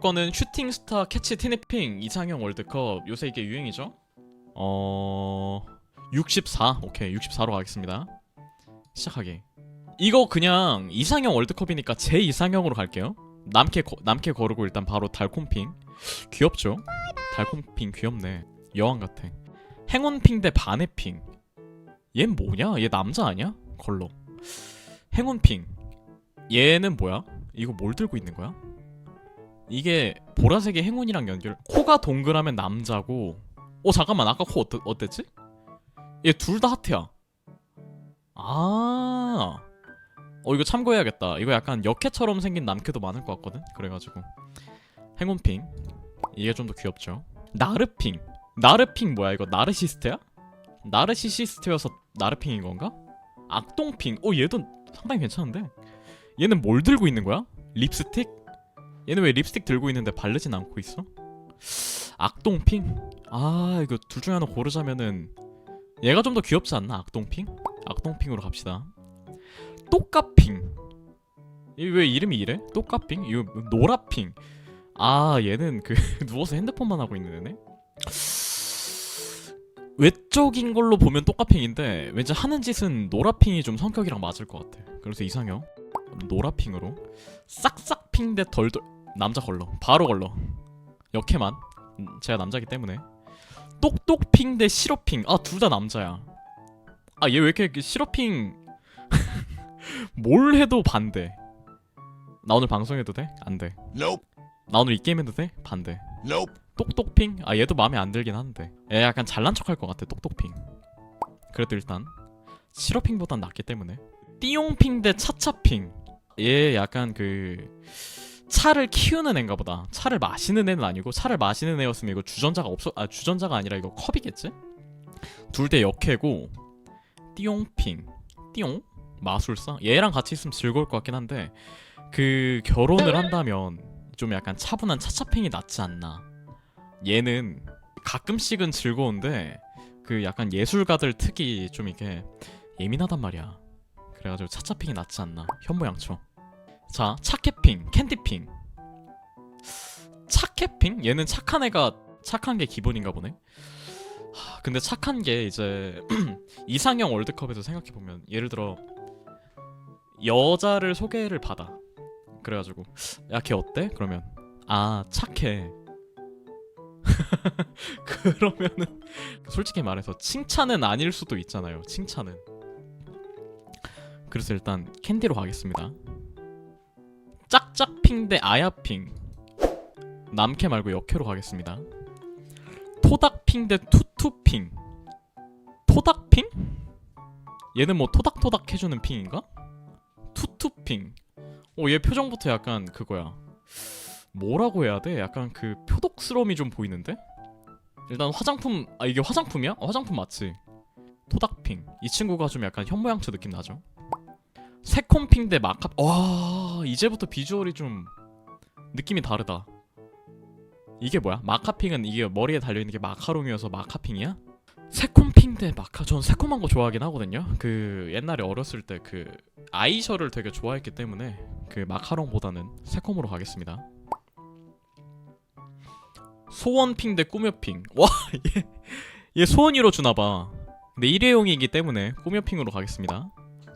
거는 슈팅스타 캐치 티니핑 이상형 월드컵 요새 이게 유행이죠? 어... 64 오케이 64로 가겠습니다 시작하기 이거 그냥 이상형 월드컵이니까 제 이상형으로 갈게요 남캐 거, 남캐 거르고 일단 바로 달콤핑 귀엽죠? 달콤핑 귀엽네 여왕 같아 행운핑 대 바네핑 얜 뭐냐? 얘 남자 아니야? 걸로 행운핑 얘는 뭐야? 이거 뭘 들고 있는 거야? 이게 보라색의 행운이랑 연결 코가 동그라면 남자고 어 잠깐만 아까 코 어떠, 어땠지? 얘 둘 다 하트야. 아. 어 이거 참고해야겠다. 이거 약간 역해처럼 생긴 남캐도 많을 것 같거든? 그래가지고. 행운핑. 이게 좀 더 귀엽죠? 나르핑. 나르핑 뭐야 이거? 나르시스트야? 나르시시스트여서 나르핑인 건가? 악동핑. 어 얘도 상당히 괜찮은데? 얘는 뭘 들고 있는 거야? 립스틱? 얘는 왜 립스틱 들고 있는데 바르진 않고 있어? 악동핑? 아 이거 둘 중에 하나 고르자면은 얘가 좀 더 귀엽지 않나? 악동핑? 악동핑으로 갑시다 똑까핑 이왜 이름이 이래? 똑까핑? 이거 노라핑 아 얘는 그 누워서 핸드폰만 하고 있는 애네? 외적인 걸로 보면 똑까핑인데 왠지 하는 짓은 노라핑이 좀 성격이랑 맞을 것 같아 그래서 이상형 노라핑으로 싹싹핑 대 덜덜 남자 걸러. 바로 걸러. 역해만. 음, 제가 남자기 때문에. 똑똑핑 대 시로핑. 아 둘 다 남자야. 아 얘 왜 이렇게 그 시로핑? 뭘 해도 반대. 나 오늘 방송해도 돼? 안돼. Nope. 나 오늘 이 게임 해도 돼? 반대. Nope. 똑똑핑? 아 얘도 마음에 안 들긴 하는데. 얘 약간 잘난 척할 것 같아 똑똑핑. 그래도 일단 시로핑보단 낫기 때문에. 띠용핑 대 차차핑. 얘 약간 그 차를 키우는 애인가 보다 차를 마시는 애는 아니고 차를 마시는 애였으면 이거 주전자가 없어 아 주전자가 아니라 이거 컵이겠지? 둘 대 역해고 띠용핑 띠용? 마술사? 얘랑 같이 있으면 즐거울 것 같긴 한데 그 결혼을 한다면 좀 약간 차분한 차차핑이 낫지 않나 얘는 가끔씩은 즐거운데 그 약간 예술가들 특이 좀 이게 예민하단 말이야. 그래가지고 차차핑이 낫지 않나. 현모양처. 자, 차 캐핑, 캔디핑. 차캐핑? 얘는 착한 애가 착한 게 기본인가 보네. 하, 근데 착한 게 이제 이상형 월드컵에서 생각해 보면 예를 들어 여자를 소개를 받아. 그래가지고 야 걔 어때? 그러면 아 착해. 그러면은 솔직히 말해서 칭찬은 아닐 수도 있잖아요. 칭찬은. 그래서 일단 캔디로 가겠습니다. 짝짝핑 대 아야핑. 남캐 말고 역캐로 가겠습니다. 토닥핑 대 투투핑. 토닥핑? 얘는 뭐 토닥토닥 해주는 핑인가? 투투핑. 오, 얘 표정부터 약간 그거야. 뭐라고 해야 돼? 약간 그 표독스러움이 좀 보이는데? 일단 화장품 아 이게 화장품이야? 어, 화장품 맞지? 토닥핑 이 친구가 좀 약간 현모양처 느낌 나죠? 새콤핑 대 마카 와 이제부터 비주얼이 좀 느낌이 다르다 이게 뭐야? 마카핑은 이게 머리에 달려있는 게 마카롱이어서 마카핑이야? 새콤핑 대 마카 전 새콤한 거 좋아하긴 하거든요 그 옛날에 어렸을 때 그 아이셔를 되게 좋아했기 때문에 그 마카롱보다는 새콤으로 가겠습니다 소원핑 대 꾸며핑. 와, 얘, 얘 소원이로 주나봐. 근데 일회용이기 때문에 꾸며핑으로 가겠습니다.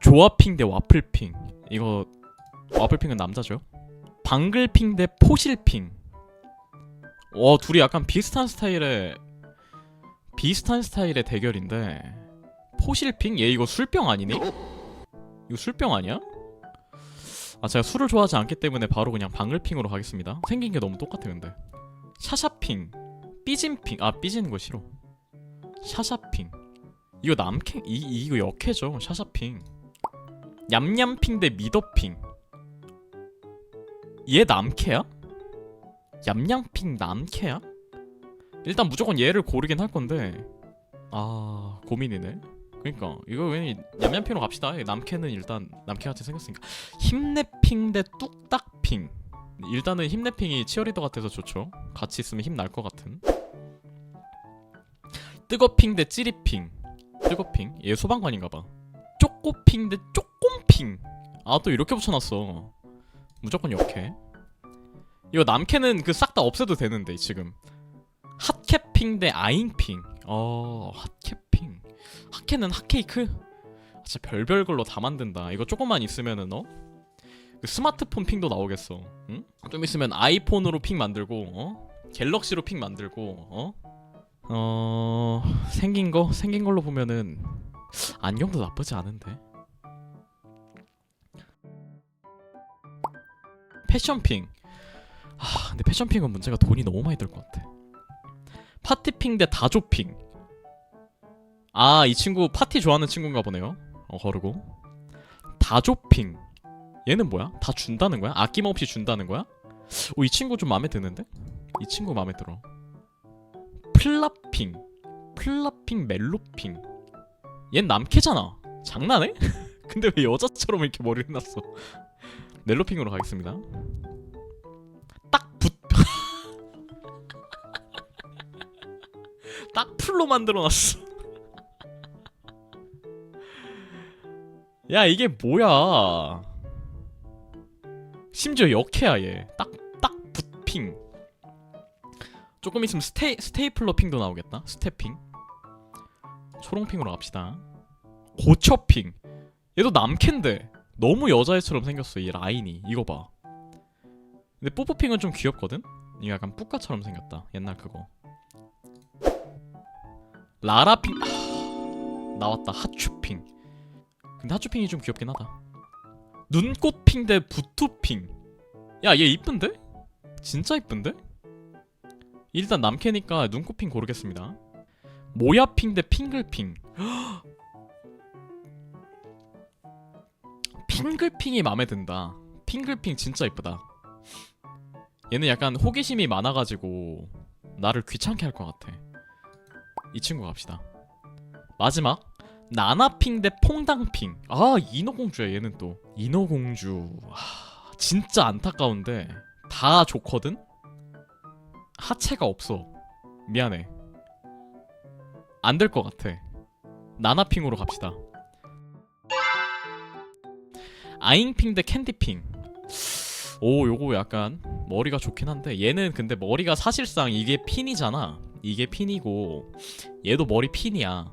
조화핑 대 와플핑. 이거 와플핑은 남자죠. 방글핑 대 포실핑. 와, 둘이 약간 비슷한 스타일의 비슷한 스타일의 대결인데 포실핑? 얘 이거 술병 아니니? 이거 술병 아니야? 아 제가 술을 좋아하지 않기 때문에 바로 그냥 방글핑으로 가겠습니다. 생긴 게 너무 똑같아 근데. 샤샤핑 삐진핑 아 삐지는 거 싫어 샤샤핑 이거 남캐 이, 이거 역해죠 샤샤핑 얌얌핑 대 미더핑 얘 남캐야? 얌얌핑 남캐야? 일단 무조건 얘를 고르긴 할 건데 아 고민이네 그니까 이거 왜 얌얌핑으로 갑시다 남캐는 일단 남캐같이 생겼으니까 힘내핑 대 뚝딱핑 일단은 힘내핑이 치어리더 같아서 좋죠. 같이 있으면 힘날 것 같은. 뜨거핑 대 찌리핑. 뜨거핑. 얘 소방관인가봐. 쪼꼬핑 대 쪼꼼핑. 아 또 이렇게 붙여놨어. 무조건 역해. 이거 남캐는 그 싹 다 없애도 되는데 지금 핫캐핑 대 아잉핑 어 핫캐핑 핫캐는 핫케이크 아, 진짜 별별 걸로 다 만든다 이거 조금만 있으면은 어? 그 스마트폰 핑도 나오겠어 응? 좀 있으면 아이폰으로 핑 만들고 어? 갤럭시로 핑 만들고 어? 어... 생긴 거? 생긴 걸로 보면은 안경도 나쁘지 않은데 패션핑. 아 근데 패션핑은 문제가 돈이 너무 많이 들 것 같아. 파티핑 대 다조핑. 아 이 친구 파티 좋아하는 친구인가 보네요. 어 거르고. 다조핑. 얘는 뭐야? 다 준다는 거야? 아낌없이 준다는 거야? 오 이 친구 좀 마음에 드는데? 이 친구 마음에 들어. 플라핑. 플라핑 멜로핑. 얜 남캐잖아. 장난해? 근데 왜 여자처럼 이렇게 머리를 해놨어 멜로핑으로 가겠습니다. 딱 붙... 딱 풀로 만들어놨어. 야 이게 뭐야? 심지어 역해야 얘 딱딱 붓핑. 조금 있으면 스테이 스테이플러 핑도 나오겠다. 스태핑. 초롱핑으로 갑시다. 고처핑. 얘도 남캔데 너무 여자애처럼 생겼어 이 라인이. 이거 봐. 근데 뽀뽀핑은 좀 귀엽거든? 이거 약간 뿌까처럼 생겼다 옛날 그거. 라라핑 아, 나왔다 하츄핑. 근데 하츄핑이 좀 귀엽긴 하다. 눈꽃핑 대 부투핑. 야 얘 이쁜데? 진짜 이쁜데? 일단 남캐니까 눈꽃핑 고르겠습니다. 모야핑 대 핑글핑 핑글핑이 마음에 든다. 핑글핑 진짜 이쁘다. 얘는 약간 호기심이 많아가지고 나를 귀찮게 할 것 같아. 이 친구 갑시다. 마지막. 나나핑 대 퐁당핑. 아 인어공주야 얘는 또. 인어공주. 하, 진짜 안타까운데 다 좋거든? 하체가 없어. 미안해. 안 될 것 같아. 나나핑으로 갑시다 아잉핑 대 캔디핑. 오 요거 약간 머리가 좋긴 한데 얘는 근데 머리가 사실상 이게 핀이잖아. 이게 핀이고 얘도 머리 핀이야.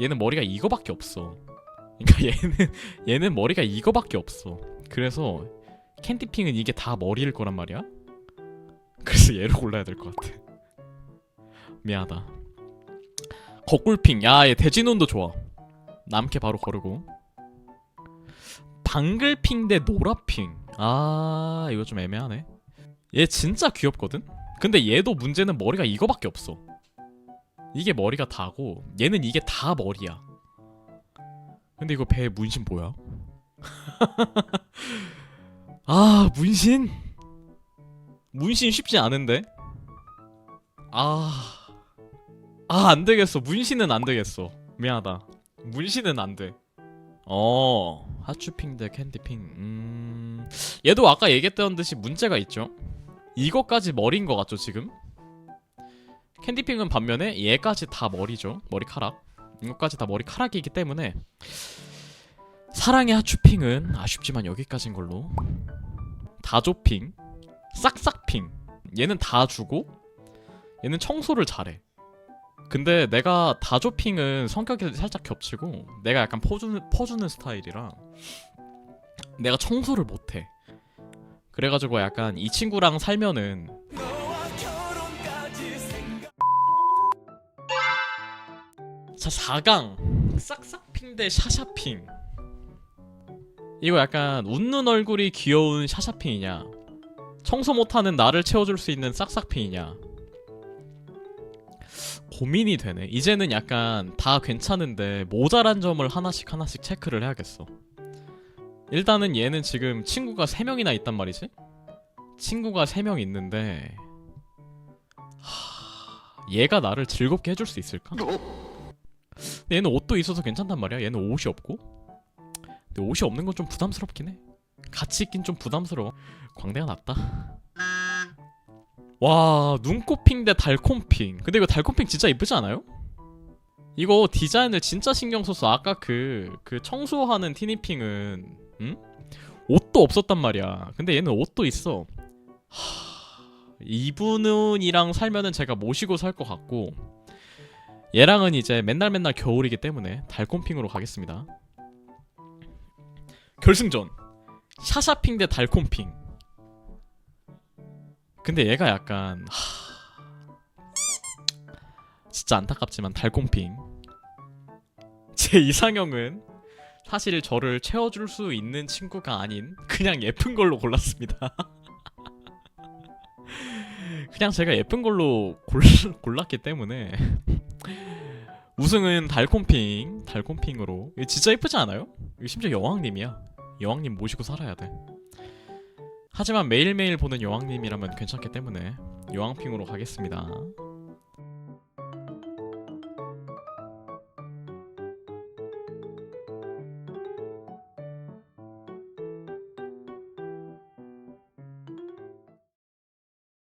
얘는 머리가 이거밖에 없어. 그러니까 얘는 얘는 머리가 이거밖에 없어. 그래서 캔디핑은 이게 다 머리일 거란 말이야? 그래서 얘를 골라야 될 것 같아. 미안하다. 거꿀핑. 야얘 대진운도 좋아. 남캐 바로 거르고 방글핑 대 노라핑. 아 이거 좀 애매하네. 얘 진짜 귀엽거든? 근데 얘도 문제는 머리가 이거밖에 없어. 이게 머리가 다고 얘는 이게 다 머리야. 근데 이거 배 문신 뭐야? 아 문신? 문신 쉽지 않은데? 아... 아 안되겠어. 문신은 안되겠어. 미안하다. 문신은 안돼 어 하츄핑 대 캔디핑. 음... 얘도 아까 얘기했던 듯이 문제가 있죠. 이거까지 머리인 것 같죠 지금? 캔디핑은 반면에 얘까지 다 머리죠. 머리카락. 이것까지 다 머리카락이기 때문에 사랑의 하츄핑은 아쉽지만 여기까지인 걸로. 다조핑 싹싹핑. 얘는 다 주고 얘는 청소를 잘해 근데 내가 다조핑은 성격이 살짝 겹치고 내가 약간 퍼주는, 퍼주는 스타일이라 내가 청소를 못해. 그래가지고 약간 이 친구랑 살면은 자 4강. 싹싹핑 대 샤샤핑. 이거 약간 웃는 얼굴이 귀여운 샤샤핑이냐? 청소 못하는 나를 채워줄 수 있는 싹싹핑이냐 고민이 되네 이제는 약간 다 괜찮은데 모자란 점을 하나씩 하나씩 체크를 해야겠어 일단은 얘는 지금 친구가 3명이나 있단 말이지 친구가 3명 있는데 하... 얘가 나를 즐겁게 해줄 수 있을까? 근데 얘는 옷도 있어서 괜찮단 말이야. 얘는 옷이 없고. 근데 옷이 없는 건 좀 부담스럽긴 해. 같이 있긴 좀 부담스러워. 광대가 낫다. 와 눈꽃핑 대 달콤핑. 근데 이거 달콤핑 진짜 이쁘지 않아요? 이거 디자인을 진짜 신경 써서 아까 그 그 청소하는 티니핑은 응? 옷도 없었단 말이야. 근데 얘는 옷도 있어. 하... 이분이랑 살면은 제가 모시고 살 것 같고 얘랑은 이제 맨날 맨날 겨울이기 때문에 달콤핑으로 가겠습니다. 결승전 샤샤핑 대 달콤핑. 근데 얘가 약간 하... 진짜 안타깝지만 달콤핑. 제 이상형은 사실 저를 채워줄 수 있는 친구가 아닌 그냥 예쁜 걸로 골랐습니다. 그냥 제가 예쁜 걸로 골, 골랐기 때문에 우승은 달콤핑 달콤핑으로 진짜 예쁘지 않아요? 심지어 여왕님이야 여왕님 모시고 살아야 돼 하지만 매일매일 보는 여왕님이라면 괜찮기 때문에 여왕핑으로 가겠습니다